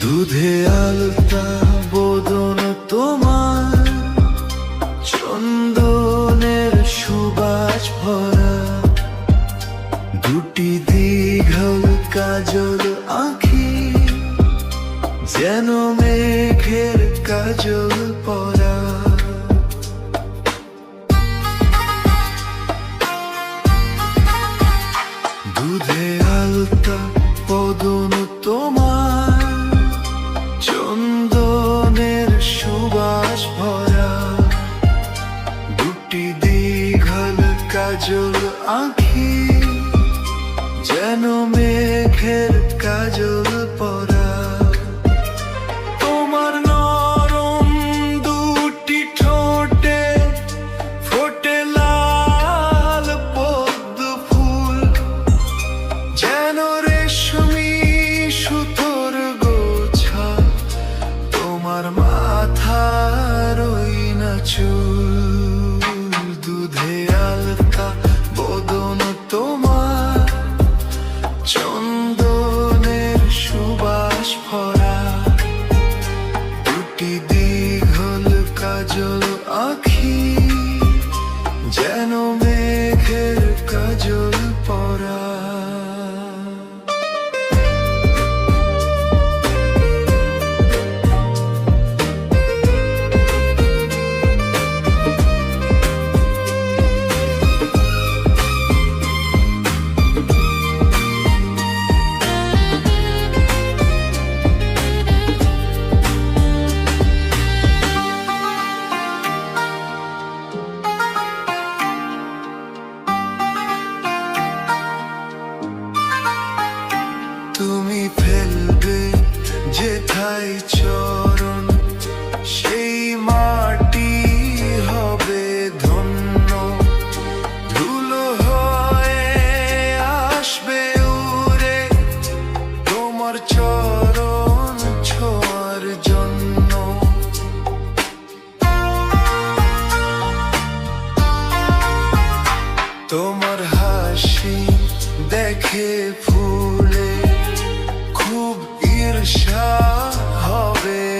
দুধে আলতা বোধন তোমার চন্দনের সুবাস ভয় realtà Bodono tomorrow ফেলবে যেথায় চরণ সেই মাটি হবে ধন্য ধুলো হয়ে আসবে উড়ে তোমার চরণ ছোঁয়ার জন্য তোমার হাসি দেখে নেশা হবে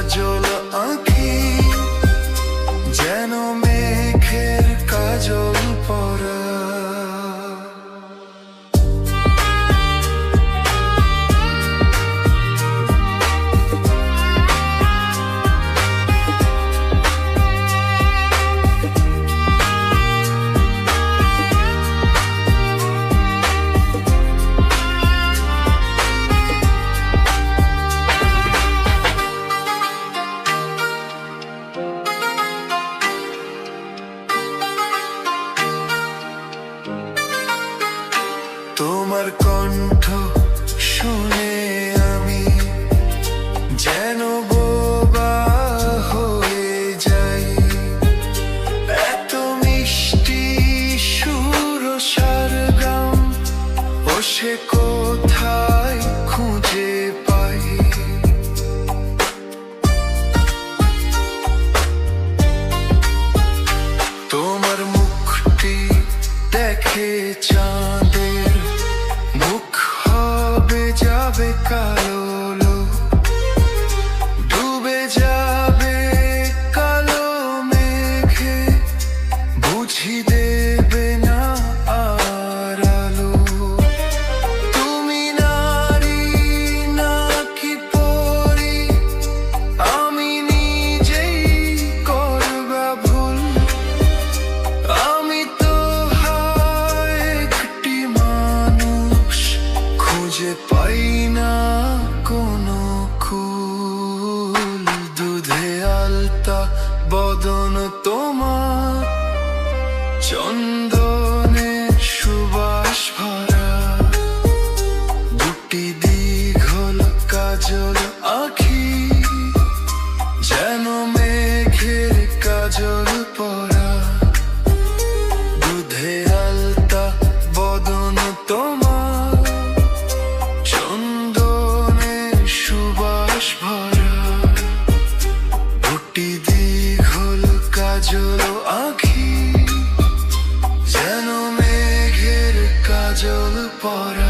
আজল আমার কণ্ঠ শুনে খুঁজে পাই না কোনো আখি যেন মেঘের কাজল পরা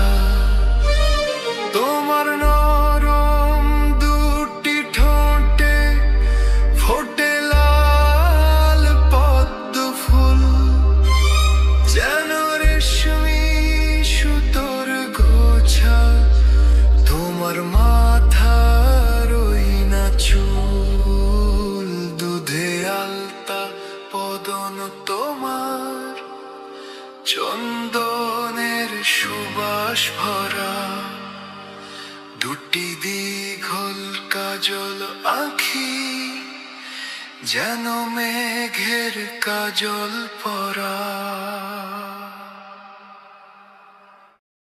দুটি দীঘল কাজল আখি যেন মেঘের কাজল পরা।